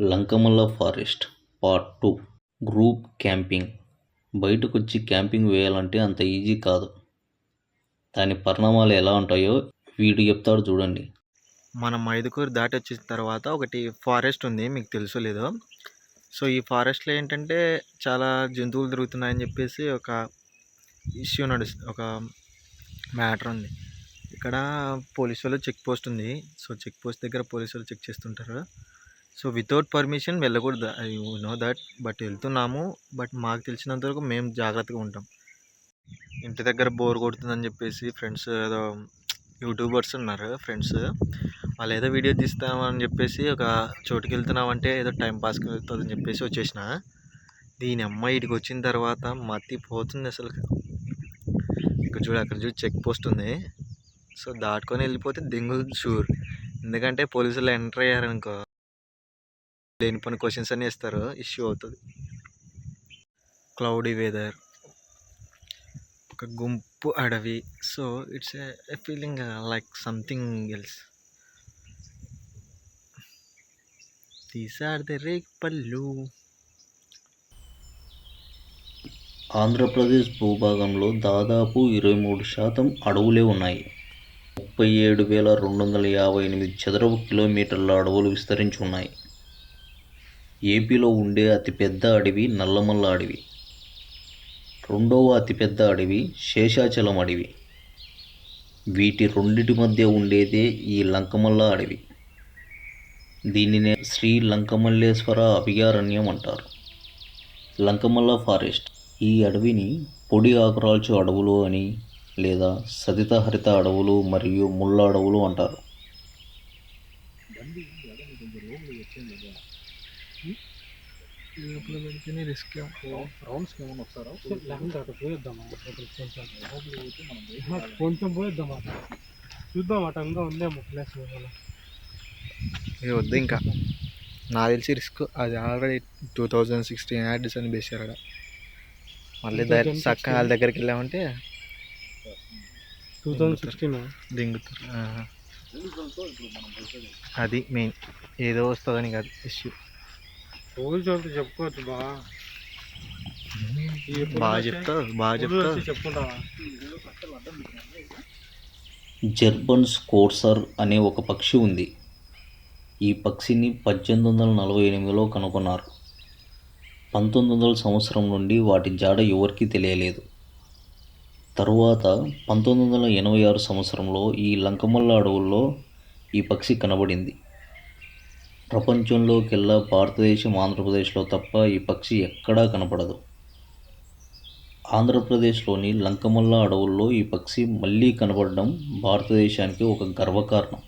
Lankamalla forest part two group camping బయటకొచ్చి camping వేయాలంటే అంత ఈజీ కాదు. దాని పరిణామాలు ఎలా ఉంటాయో వీడు చెప్తాడు చూడండి. మనం ఐదుగురు దాటి వచ్చిన తర్వాత ఒకటి ఫారెస్ట్ ఉంది మీకు తెలుసు లేదో. సో ఈ ఫారెస్ట్లో ఏంటంటే చాలా జంతువులు దొరుకుతున్నాయని చెప్పేసి ఒక ఇష్యూ నడుస్తుంది ఒక మ్యాటర్ ఉంది. ఇక్కడ పోలీసు వాళ్ళు చెక్ పోస్ట్ ఉంది. సో చెక్ పోస్ట్ దగ్గర పోలీసు వాళ్ళు చెక్ చేస్తుంటారు. సో వితౌట్ పర్మిషన్ వెళ్ళకూడదు. ఐ నో దట్ బట్ వెళ్తున్నాము. బట్ మాకు తెలిసినంత వరకు మేము జాగ్రత్తగా ఉంటాం. ఇంటి దగ్గర బోర్ కొడుతుందని చెప్పేసి ఫ్రెండ్స్ ఏదో యూట్యూబర్స్ ఉన్నారు ఫ్రెండ్స్ వాళ్ళు ఏదో వీడియో తీస్తామని చెప్పేసి ఒక చోటుకి వెళ్తున్నామంటే ఏదో టైం పాస్కి వెళ్తుందని చెప్పేసి వచ్చేసిన. దీని అమ్మాయి ఇటుకి వచ్చిన తర్వాత మత్తి పోతుంది అసలు. ఇక్కడ చూడు అక్కడ చూడు చెక్ పోస్ట్ ఉంది. సో దాటుకొని వెళ్ళిపోతే దెంగులు షూర్. ఎందుకంటే పోలీసులు ఎంటర్ అయ్యారనుకో. లేని పని క్వశ్చన్స్ అన్నీ ఇస్తారు ఇష్యూ అవుతుంది. క్లౌడీ వెదర్ ఒక గుంపు అడవి. So it's a feeling like something else these are the rake పళ్ళు ఆంధ్రప్రదేశ్ భూభాగంలో దాదాపు ఇరవై మూడు శాతం అడవులే ఉన్నాయి. ముప్పై ఏడు వేల రెండు వందల యాభై ఎనిమిది చదరపు కిలోమీటర్ల అడవులు విస్తరించి ఉన్నాయి. ఏపీలో ఉండే అతిపెద్ద అడవి నల్లమల్ల అడవి. రెండవ అతిపెద్ద అడవి శేషాచలం అడవి. వీటి రెండిటి మధ్య ఉండేదే ఈ లంకమల్ల అడవి. దీనినే శ్రీ లంకమల్లేశ్వర అభయారణ్యం అంటారు. లంకమల్ల ఫారెస్ట్. ఈ అడవిని పొడి ఆకురాల్చు అడవులు అని లేదా సతితహరిత అడవులు మరియు ముళ్ళ అడవులు అంటారు. రిస్క్ రౌండ్స్కి ఏమైనా వస్తారా లేకుంటే అటు పోయిద్దామా? కొంచెం కొంచెం పోయిద్దామా? చూద్దాం అటు ఇంకా ఉందేమో ప్లేస్ ఇది వద్దు ఇంకా. నాకు తెలిసి రిస్క్ అది already two thousand sixteen ads అని వేసారు ఆడ మళ్ళీ డైరెక్ట్ చక్క వాళ్ళ దగ్గరికి వెళ్ళామంటే టూ థౌజండ్ సిక్స్టీన్ దింగుతారు. అది మెయిన్ ఏదో వస్తుందని కాదు ఇష్యూ రోజు చోటు చెప్పుకోవచ్చు బా. బాగా చెప్తావు బాగా చెప్తావు. చెప్పుకుంటావా? జర్బన్స్ కోర్సర్ అనే ఒక పక్షి ఉంది. ఈ పక్షిని పద్దెనిమిది వందల నలభై ఎనిమిదిలో కనుగొన్నారు. పంతొమ్మిది వందల సంవత్సరం నుండి వాటి జాడ ఎవరికీ తెలియలేదు. తరువాత పంతొమ్మిది వందల ఎనభై ఆరు సంవత్సరంలో ఈ లంకమల్ల అడవుల్లో ఈ పక్షి కనబడింది. ప్రపంచంలోకెల్లా భారతదేశం ఆంధ్రప్రదేశ్లో తప్ప ఈ పక్షి ఎక్కడా కనపడదు. ఆంధ్రప్రదేశ్లోని లంకమల్ల అడవుల్లో ఈ పక్షి మళ్ళీ కనపడడం భారతదేశానికి ఒక గర్వకారణం.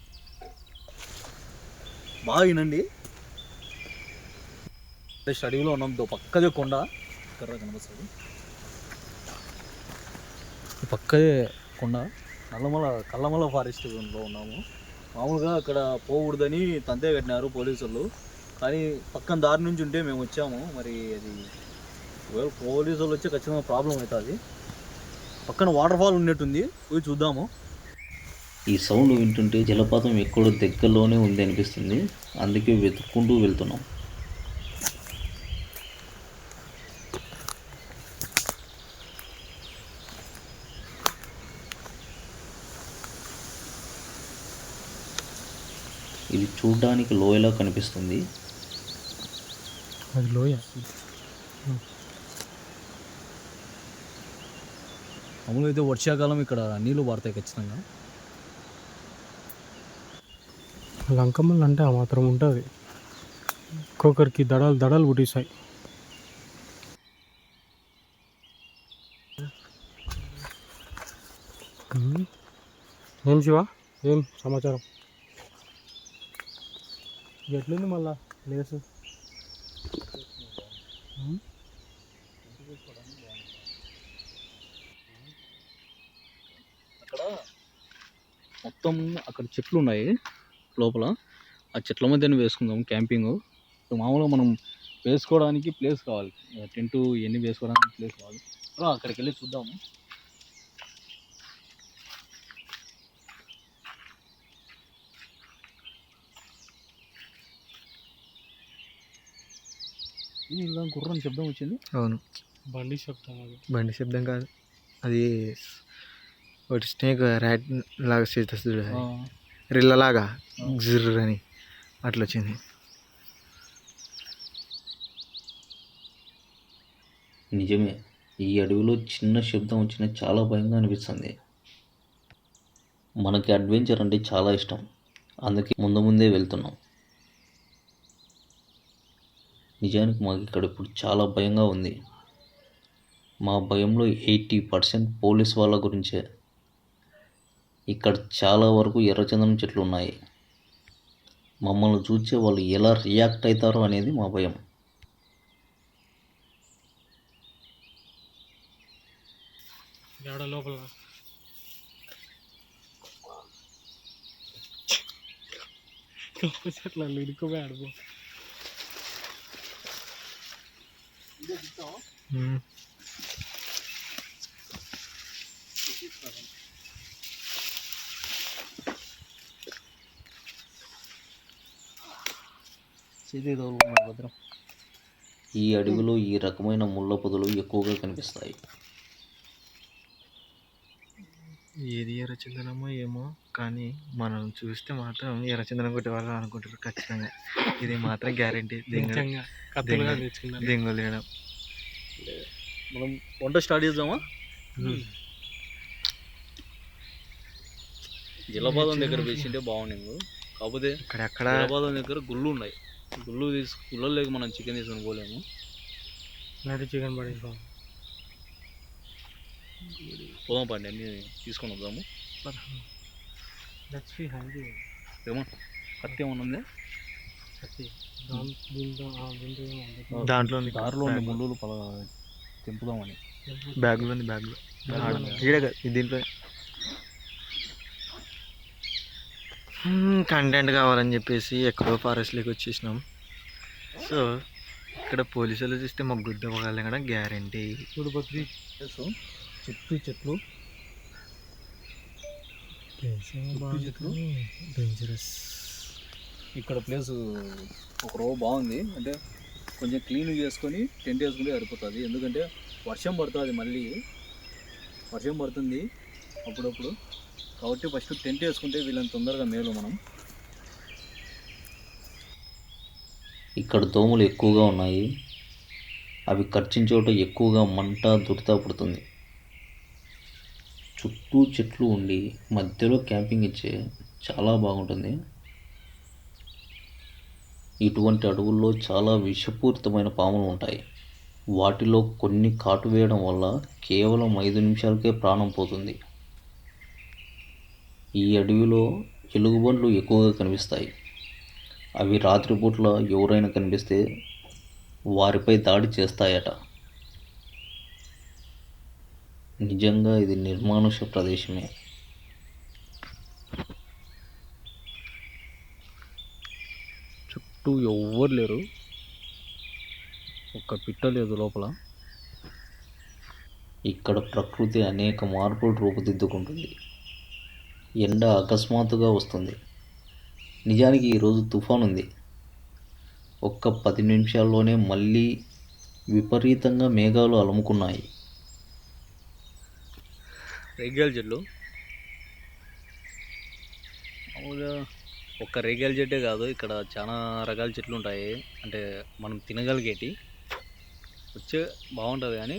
బాగా వినండి. అడవిలో ఉన్నాం పక్కదే కొండ. కర్ర పక్కదే కొండ. నల్లమల కల్లమల ఫారెస్ట్లో ఉన్నాము. మామూలుగా అక్కడ పోకూడదని తంతే కట్టినారు పోలీసులు. కానీ పక్కన దారి నుంచి ఉంటే మేము వచ్చాము. మరి అది ఒకవేళ పోలీసులు వాళ్ళు వచ్చి ఖచ్చితంగా ప్రాబ్లం అవుతుంది. పక్కన వాటర్ ఫాల్ ఉన్నట్టుంది. పోయి చూద్దాము. ఈ సౌండ్ వింటుంటే జలపాతం ఎక్కడో దగ్గరలోనే ఉంది అనిపిస్తుంది. అందుకే వెతుక్కుంటూ వెళ్తున్నాం. ఇది చూడ్డానికి లోయలా కనిపిస్తుంది. అది లోయ. మామూలుగా అయితే వర్షాకాలం ఇక్కడ నీళ్ళు పడతాయి ఖచ్చితంగా. లంకమ్మలు అంటే ఆ మాత్రం ఉంటుంది. ఒక్కొక్కరికి దడాలు దడాలు పుట్టిస్తాయి. ఏం శివ? ఏం సమాచారం? ఎట్లుంది మళ్ళా ప్లేస్ అక్కడ మొత్తం అక్కడ చెట్లు ఉన్నాయి లోపల. ఆ చెట్ల మధ్యన వేసుకుందాం క్యాంపింగ్. మామూలుగా మనం వేసుకోవడానికి ప్లేస్ కావాలి. టెంట్ ఇవన్నీ వేసుకోవడానికి ప్లేస్ కావాలి. అక్కడికి వెళ్ళి చూద్దాము. గుర్రం శబ్దం వచ్చింది. అవును. బండి అది. బండి శబ్దం కాదు. అది ఒకటి స్నేక్ ర్యాట్ లాగా చేస్తుంది. రిల్లలాగా జిర్ర్ అని అట్లా వచ్చింది. నిజమే ఈ అడవిలో చిన్న శబ్దం వచ్చినా చాలా భయంగా అనిపిస్తుంది. మనకి అడ్వెంచర్ అంటే చాలా ఇష్టం. అందుకే ముందు ముందే వెళ్తున్నాం. నిజానికి మాకు ఇక్కడ ఇప్పుడు చాలా భయంగా ఉంది. మా భయంలో ఎయిటీ పర్సెంట్ పోలీస్ వాళ్ళ గురించే. ఇక్కడ చాలా వరకు ఎర్రచందనం చెట్లు ఉన్నాయి. మమ్మల్ని చూసే వాళ్ళు ఎలా రియాక్ట్ అవుతారో అనేది మా భయం. లోపల? చెట్ల ఇరుక్కుపోయి ఆడిపో ఈ అడవిలో ఈ రకమైన ముళ్ళ పొదలు ఎక్కువగా కనిపిస్తాయి. ఏది ఎర్రచందనమో ఏమో కానీ మనం చూస్తే మాత్రం ఎర్రచందనం కొట్టే వాళ్ళు అనుకుంటారు ఖచ్చితంగా. ఇది మాత్రం గ్యారంటీ తెచ్చుకున్నారు దింగలేయడం మనం వంట స్టార్ట్ చేద్దామా? జలపాతం దగ్గర వేసింటే బాగుండింది కాకపోతే ఇక్కడ ఎక్కడ జలపాతం దగ్గర గుళ్ళు ఉన్నాయి. గుళ్ళు తీసు గుళ్ళలోకి మనం చికెన్ తీసుకొని పోలేము. చికెన్ పడేసుకో పోదాం పండి అన్ని తీసుకొని వద్దాము. లక్ష్మీ హంది ఏమో కత్తి ఏమన్నా ఉందా? కత్తి. దాంట్లో ఉంది. దారిలో ఉండే ముళ్ళు పల తెంపుదామని. బ్యాగ్లో ఉంది బ్యాగ్లో. ఈడ దీంట్లో. కంటెంట్ కావాలని చెప్పేసి ఎక్కడో ఫారెస్ట్లోకి వచ్చేసినాం. సో ఇక్కడ పోలీసులు చూస్తే మాకు గుద్ద పోగలం కూడా గ్యారంటీ బక్రీ. చెట్టు చెట్లు. చెట్లు. డేంజరస్ ఇక్కడ ప్లేస్ ఒక రో బాగుంది. అంటే కొంచెం క్లీన్ చేసుకొని టెంట్ వేసుకుంటే సరిపోతుంది. ఎందుకంటే వర్షం పడుతుంది మళ్ళీ. వర్షం పడుతుంది అప్పుడప్పుడు. కాబట్టి ఫస్ట్ టెంట్ వేసుకుంటే వీళ్ళని తొందరగా మేలు మనం. ఇక్కడ దోమలు ఎక్కువగా ఉన్నాయి. అవి కరిచిన చోట ఎక్కువగా మంట దురద పుడుతుంది. చుట్టూ చెట్లు ఉండి మధ్యలో క్యాంపింగ్ ఇచ్చే చాలా బాగుంటుంది. ఇటువంటి అడవుల్లో చాలా విషపూరితమైన పాములు ఉంటాయి. వాటిలో కొన్ని కాటు వేయడం వల్ల కేవలం ఐదు నిమిషాలకే ప్రాణం పోతుంది. ఈ అడవిలో ఎలుగుబండ్లు ఎక్కువగా కనిపిస్తాయి. అవి రాత్రిపూట్ల ఎవరైనా కనిపిస్తే వారిపై దాడి చేస్తాయట. నిజంగా ఇది నిర్మానుష ప్రదేశమే. చుట్టూ ఎవ్వరు లేరు. ఒక్క పిట్ట లేదు లోపల. ఇక్కడ ప్రకృతి అనేక మార్పులు రూపుదిద్దుకుంటుంది. ఎండ అకస్మాత్తుగా వస్తుంది. నిజానికి ఈరోజు తుఫాన్ ఉంది. ఒక్క పది నిమిషాల్లోనే మళ్ళీ విపరీతంగా మేఘాలు అలుముకున్నాయి. రేగాల చెట్లు మామూలుగా ఒక్క రేగాల చెట్టే కాదు ఇక్కడ చాలా రకాల చెట్లు ఉంటాయి. అంటే మనం తినగలిగేటి. వచ్చే బాగుంటుంది కానీ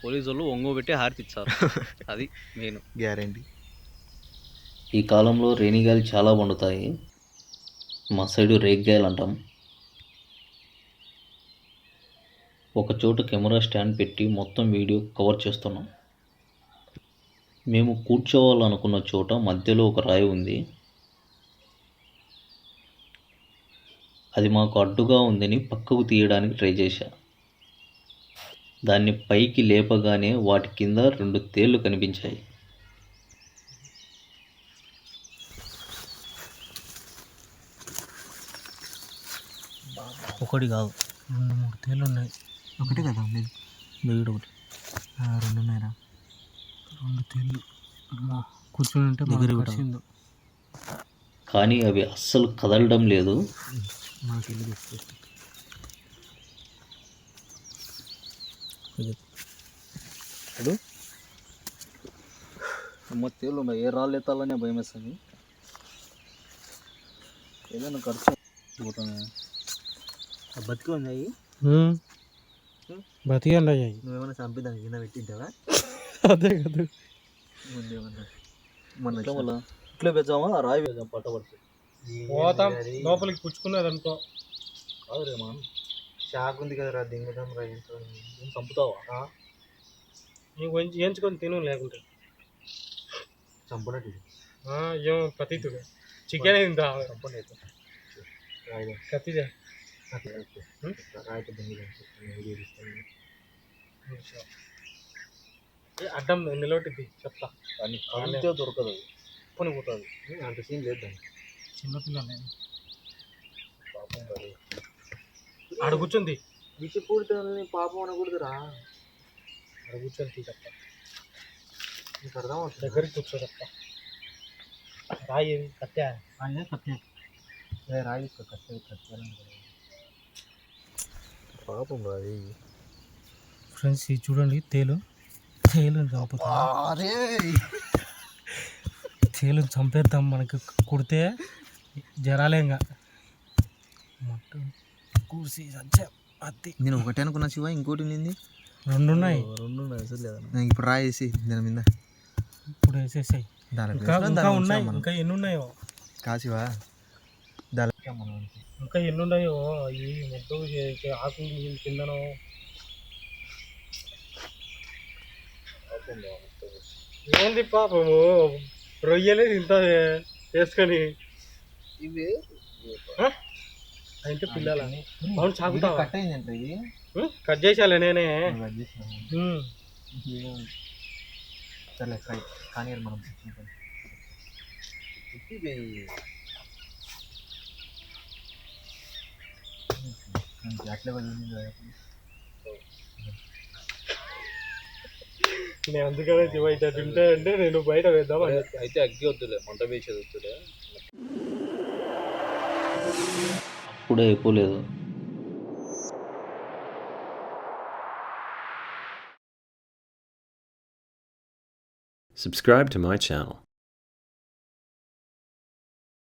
పోలీసు వాళ్ళు ఒంగో పెట్టి హార్పిచ్చారు అది మెయిన్. గ్యారంటీ. ఈ కాలంలో రేణిగాయలు చాలా పండుతాయి మా సైడు రేగ్గాయలు అంటాం. ఒక చోట కెమెరా స్టాండ్ పెట్టి మొత్తం వీడియో కవర్ చేస్తున్నాం. మేము కూర్చోవాలనుకున్న చోట మధ్యలో ఒక రాయి ఉంది. అది మాకు అడ్డుగా ఉందని పక్కకు తీయడానికి ట్రై చేశా. దాన్ని పైకి లేపగానే వాటి కింద రెండు తేళ్ళు కనిపించాయి. ఒకటి కాదు రెండు మూడు తేళ్ళు ఉన్నాయి. ఒకటే కదా వీడు ఒకటి. ఆ, రెండు ఉన్నాయిరా రెండు కూర్చొని ఉంటే దగ్గర. కానీ అవి అస్సలు కదలడం లేదు. ఇప్పుడు అమ్మ తేలు ఉన్నాయి ఏ రాళ్ళు ఎత్తాలనే భయం వేస్తుంది. ఏదైనా ఖర్చు పోతానే బతికి ఉన్నాయి బతికండి అయ్యాయి నువ్వేమైనా చంపిదాన్ని కింద పెట్టింటావా? అదే కదా. ఇట్లా పెంచామా ఆ రాయి వేద్దాం పట్టబడుతుంది పోతాం. లోపలికి పుచ్చుకున్నది అనుకో. కాదురే మనం షాక్ ఉంది కదరా దింగుదాం రా ఏం చంపుతావా? నీకు కొంచెం ఎంచుకొని తిను లేకుంటే. చంపనట్టు ఆ, ఏం పతితుడు. చికెన్ అయితే రాయి కత్తిదే రాయితో దింగుదాం వీడియో తీస్తాను. ఏ, అడ్డం నిలబెట్టింది చెప్తా. కలిస్తే దొరకదు. పని పోతుంది. అంత సీన్ లేదు దాన్ని చిన్నపిల్లలే పాపం కాదు ఆడ కూర్చుంది. విషి పూడితే పాపం అనకూడదురా. ఆడ కూర్చొని తీ చెప్తా. నీకు అర్థం అవుతుంది? దగ్గరికి కూర్చో చెప్తా. రాయి అదే కత్తి? ఏ రాయి కత్తి కత్తి పాపం అది ఫ్రెండ్స్ ఇది చూడండి తేలు. చంపుతా అరే తేలుని చంపేద్దాం మనకి కుడితే జరాలే ఇంకా. మొత్తం కూర్చి అత్తి. నేను ఒకటే అనుకున్నా శివ ఇంకోటి నింది రెండు ఉన్నాయి. రెండు ఉన్నాయి అసలు లేదా నేను ఇప్పుడు రాయేసి దాని మీద. ఇప్పుడు వేసేసాయి. ఇంకా ఉన్నాయి ఇంకా ఎన్ని ఉన్నాయో. కాసివా దాని ఇంకా ఎన్ని ఉన్నాయో ఈ మొత్తం ఆకులు కిందనో. ఏంది పాపము? రొయ్యలే ఇంత వేసుకొని. ఇవి ఆ? అంటే పిల్లల? అవును చాకుతావా? కట్ అయిందంట ఇది? కట్ చేసాలే నేనే. సర్లే ఫ్రై. కానీ మనం అట్లే నేను అందుకనే శివ ఇట్లా తింటే అంటే నేను బయట వేద్దాం. అయితే అగ్గి వద్దులే మంట వేసేది వద్దులే అప్పుడే అయిపోలేదు Subscribe to my channel.